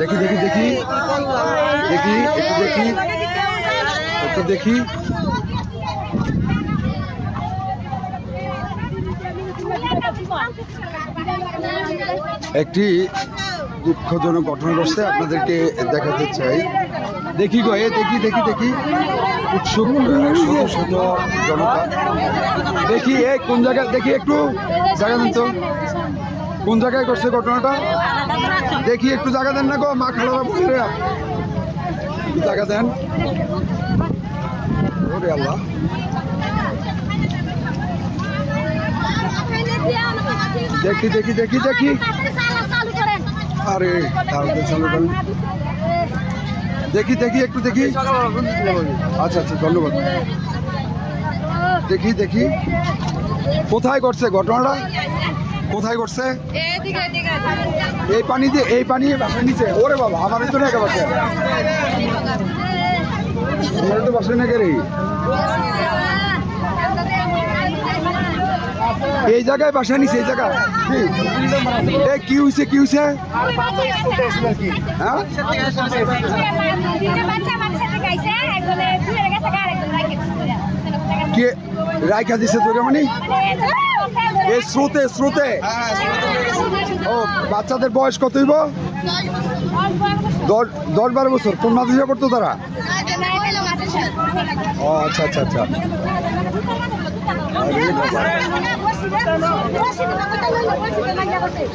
দেখি দেখি দেখি। দেখি, একটু দেখি। একটু দেখি। একটি দুঃখজনক ঘটনা ঘটছে, আপনাদেরকে দেখাতে চাই। দেখি গো, এ দেখি দেখি দেখি। উৎসুক শত শত জনতা। দেখি, এ কোন জায়গায়, দেখি একটু জায়গা তো কোন জায়গায় করছে ঘটনাটা? দেখি, একটু জায়গা দেন না গো, মা খালারা একটু জায়গা দেন। আল্লাহ। দেখি দেখি দেখি দেখি। আরে দেখি দেখি, একটু দেখি। আচ্ছা আচ্ছা ধন্যবাদ। দেখি দেখি। কোথায় ঘটছে ঘটনাটা? কোথায় করছে? এই পানি দিয়ে এই পানি বাসার নিচে। ওরে বাবা আমার তো বাসা? আমার তো বাসা না রে? এই জায়গায় বাসা নিছে এই জায়গা কি? এ কি হইছে কি হইছে? হ্যাঁ? কে? রাইখা দিছে তোরে মানে? এই স্রোতে স্রোতে। ও, বাচ্চাদের বয়স কত হইব? দশ বারো বছর। কোন মাদ্রাসা করতো তারা? ও আচ্ছা আচ্ছা আচ্ছা।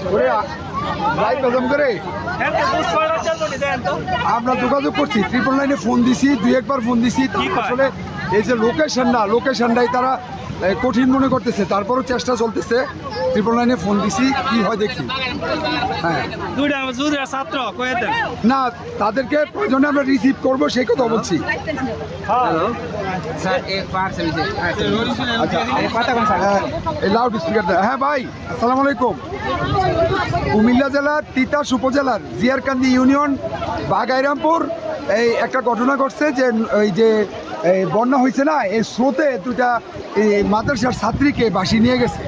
ওরে রাইট কদম করে? আমরা যোগাযোগ করছি ট্রিপল লাইনে ফোন দিছি দুই একবার ফোন দিছি। আসলে এই যে লোকেশন না লোকেশনটাই তারা কঠিন মনে করতেছে তারপরও চেষ্টা চলতেছে। ট্রিপল নাইনে ফোন দিছি কি হয় দেখি। হ্যাঁ। না তাদেরকে প্রয়োজনে আমরা রিসিভ করব সেই কথা বলছি। লাউড স্পিকার আচ্ছা, হ্যাঁ, হ্যাঁ ভাই আসসালামু আলাইকুম। কুমিল্লা জেলার তিতাস উপজেলার জিয়ারকান্দি ইউনিয়ন বাগাইরামপুর এই একটা ঘটনা ঘটছে যে ওই যে বন্যা হয়েছে না এই স্রোতে দুটা এই মাদ্রাসার ছাত্রীকে বাসি নিয়ে গেছে।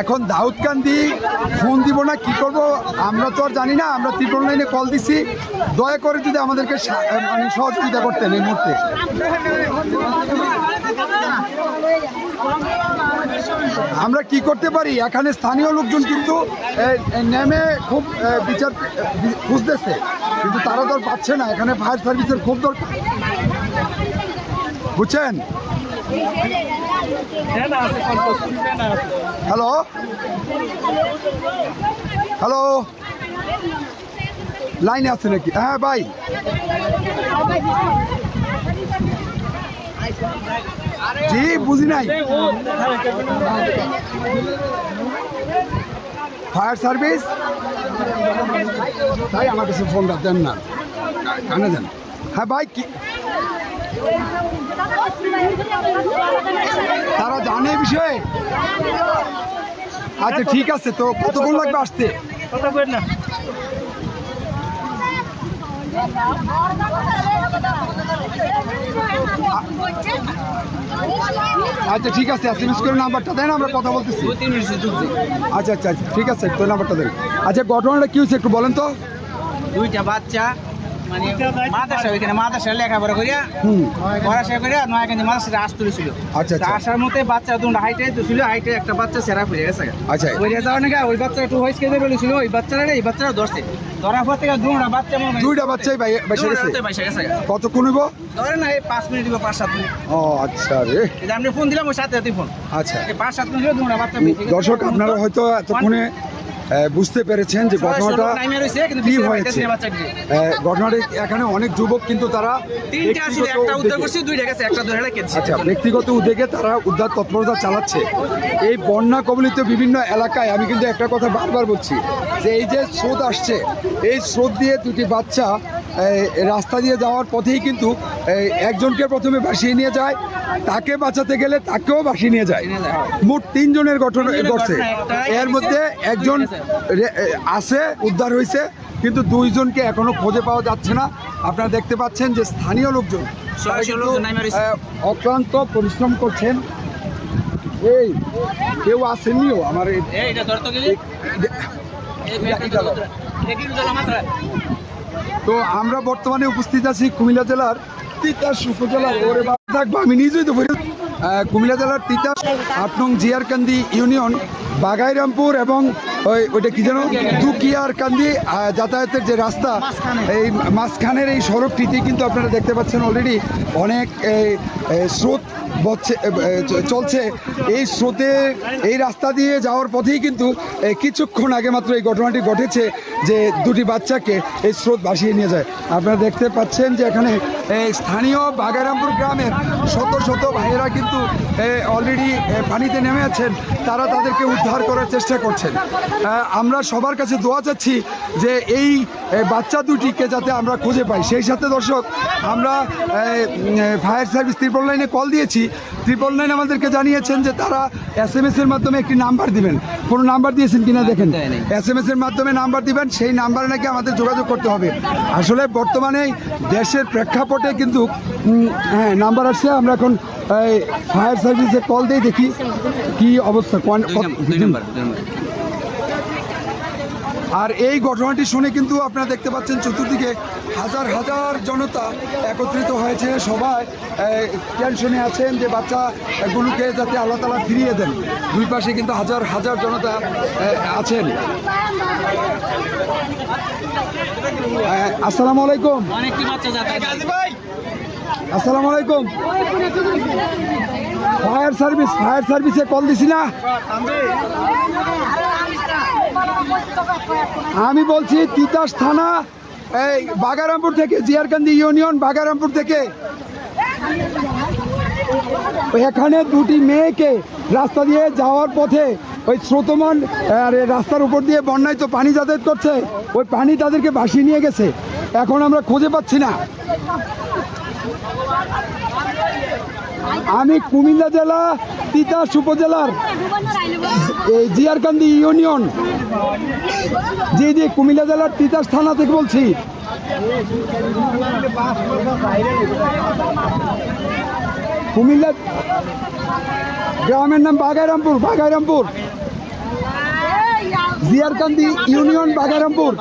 এখন দাউদকান্দি ফোন দিব না, কি করব? আমরা তো আর জানি না, আমরা ত্রিপল লাইনে কল দিছি। দয়া করে যদি আমাদেরকে মানে সহযোগিতা করতেন এই মুহূর্তে। আমরা কি করতে পারি? এখানে স্থানীয় লোকজন কিন্তু নেমে খুব বিচার খুঁজতেছে। কিন্তু তারা তো পাচ্ছে না, এখানে ফায়ার সার্ভিসের খুব দরকার। বুঝছেন? হ্যালো হ্যালো লাইনে আছে নাকি? হ্যাঁ ভাই। জি, বুঝি নাই। ফায়ার সার্ভিস তাই আমার কাছে ফোনটা দেন না। কানে দেন। হ্যাঁ ভাই, কি তারা জানে বিষয়ে? আচ্ছা ঠিক আছে, তো কতক্ষণ লাগবে আসতে? আচ্ছা ঠিক আছে আচ্ছা, এসএমএস করে নাম্বারটা দেন, আমরা কথা বলতেছি। আচ্ছা আচ্ছা, আচ্ছা ঠিক আছে তোর নাম্বারটা দেন। আচ্ছা ঘটনাটা কী হয়েছে একটু বলেন তো। দুইটা বাচ্চা মানে মাদ্রাসা ওইখানে মাদ্রাসা লেখাপড়া করিয়া পড়াশোনা করিয়া আস তুলেছিল। আচ্ছা, আচ্ছা। আসার বাচ্চা দুটো হাইটে তো ছিল হাইটে একটা বাচ্চা সেরা গেছে। আচ্ছা। পড়ে যাওয়ার নাকি ওই বাচ্চা একটু হয়েছে বলেছিল ওই বাচ্চারা এই বাচ্চারা ধরছে। ধরার পর থেকে দুটা বাচ্চা দুইটা বাচ্চাই বাইসা গেছে? কতক্ষণ হইব? এই পাঁচ মিনিট দিব পাঁচ সাত মিনিট। ও আচ্ছা রে। আপনি ফোন দিলাম ওই সাথে সাথে ফোন আচ্ছা। এই পাঁচ সাত মিনিট হলো দুটা বাচ্চা দর্শক আপনারা হয়তো এতক্ষণে বুঝতে পেরেছেন যে ঘটনাটা কি হয়েছে? ঘটনাটি এখানে অনেক যুবক কিন্তু তারা আচ্ছা ব্যক্তিগত উদ্যোগে তারা উদ্ধার তৎপরতা চালাচ্ছে। এই বন্যা কবলিত বিভিন্ন এলাকায় আমি কিন্তু একটা কথা বারবার বলছি যে এই যে স্রোত আসছে এই স্রোত দিয়ে দুটি বাচ্চা রাস্তা দিয়ে যাওয়ার পথেই কিন্তু একজনকে প্রথমে ভাসিয়ে নিয়ে যায় তাকে বাঁচাতে গেলে তাকেও ভাসিয়ে নিয়ে যায় মোট তিনজনের গঠন ঘটছে এর মধ্যে একজন আছে উদ্ধার হয়েছে কিন্তু দুইজনকে এখনও খুঁজে পাওয়া যাচ্ছে না আপনারা দেখতে পাচ্ছেন যে স্থানীয় লোকজন অক্লান্ত পরিশ্রম করছেন এই কেউ আসেননিও আমার তো আমরা বর্তমানে উপস্থিত আছি কুমিল্লা জেলার তিতাস আমি নিজেই তো কুমিল্লা জেলার তিতাস আট নং জিয়ারকান্দি ইউনিয়ন বাগাইরামপুর এবং ওই ওইটা কি যেন? দুকিয়ার কান্দি যাতায়াতের যে রাস্তা, এই মাঝখানের এই সড়কটিতে কিন্তু আপনারা দেখতে পাচ্ছেন অলরেডি অনেক স্রোত চলছে। এই স্রোতে, এই রাস্তা দিয়ে যাওয়ার পথেই কিন্তু কিছুক্ষণ আগে মাত্র এই ঘটনাটি ঘটেছে যে দুটি বাচ্চাকে এই স্রোত ভাসিয়ে নিয়ে যায়। আপনারা দেখতে পাচ্ছেন যে এখানে স্থানীয় বাগারামপুর গ্রামের শত শত ভাইয়েরা কিন্তু অলরেডি পানিতে নেমে আছেন। তারা তাদেরকে উদ্ধার করার চেষ্টা করছেন। আমরা সবার কাছে দোয়া চাচ্ছি যে এই বাচ্চা দুটিকে যাতে আমরা খুঁজে পাই। সেই সাথে দর্শক, আমরা ফায়ার সার্ভিস ত্রিপল লাইনে কল দিয়েছি। ত্রিপল নাইন আমাদেরকে জানিয়েছেন যে তারা এস এম এর মাধ্যমে একটি নাম্বার দিবেন। কোনো নাম্বার দিয়েছেন কিনা দেখেন। এস এম এর মাধ্যমে নাম্বার দিবেন সেই নাম্বারে নাকি আমাদের যোগাযোগ করতে হবে। আসলে বর্তমানে দেশের প্রেক্ষাপটে কিন্তু হ্যাঁ নাম্বার আসছে। আমরা এখন ফায়ার সার্ভিসে কল দিয়ে দেখি কি অবস্থা কোন- কত- দুই নম্বর দুই নম্বর আর এই ঘটনাটি শুনে কিন্তু আপনারা দেখতে পাচ্ছেন চতুর্দিকে হাজার হাজার জনতা একত্রিত হয়েছে। সবাই টেনশনে আছেন যে বাচ্চাগুলোকে যাতে আল্লাহ তালা ফিরিয়ে দেন। দুই পাশে কিন্তু হাজার হাজার জনতা আছেন। আসসালামু আলাইকুম। আসসালামু আলাইকুম। ফায়ার সার্ভিস ফায়ার সার্ভিসে কল দিছি না? আমি বলছি তিতাস থানা, এই বাগারামপুর থেকে, জিয়ারকান্দি ইউনিয়ন বাগারামপুর থেকে। এখানে দুটি মেয়েকে রাস্তা দিয়ে যাওয়ার পথে ওই স্রোতমান রাস্তার উপর দিয়ে বন্যায় তো পানি যাতায়াত করছে, ওই পানি তাদেরকে ভাসিয়ে নিয়ে গেছে। এখন আমরা খুঁজে পাচ্ছি না। আমি কুমিল্লা জেলা, তিতাস উপজেলার এই জিয়ারকান্দি ইউনিয়ন। জি জি, কুমিল্লা জেলার তিতাস থানা থেকে বলছি। কুমিল্লা গ্রামের নাম বাগাইরামপুর বাগাইরামপুর। জিয়ারকান্দি ইউনিয়ন নম্বর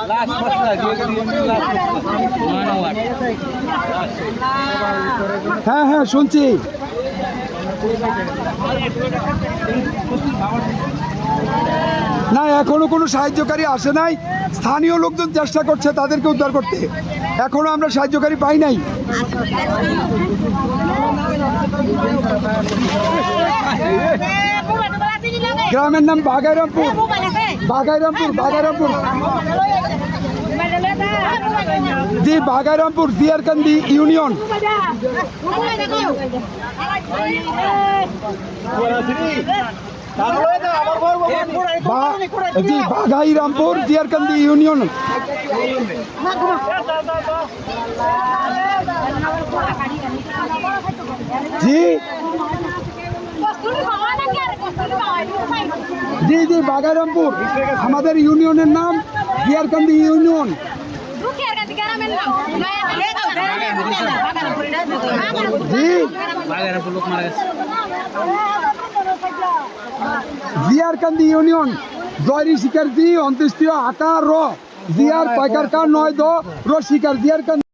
হ্যাঁ হ্যাঁ শুনছি। না এখনও কোনো সাহায্যকারী আসে নাই। স্থানীয় লোকজন চেষ্টা করছে তাদেরকে উদ্ধার করতে। এখনও আমরা সাহায্যকারী পাই নাই। গ্রামের নাম বাগাইরামপুর বাগাইরামপুর বাগাইরামপুর জি বাগাইরামপুর জিয়ারকান্দি ইউনিয়ন। বা- জি বাগাইরামপুর জিয়ারকান্দি ইউনিয়ন। জি। জি জি বাগাইরামপুর আমাদের ইউনিয়নের নাম জিয়ারকান্দি ইউনিয়ন। জি বাগেরহাট লোক মারা গেছে জিয়ারকান্দি ইউনিয়ন, জয়রি শিকার জি, অন্ত্যেষ্টীয় আটা র, জিয়ার পাইকার কার নয় দ, র শিকার জিয়ারকান্দি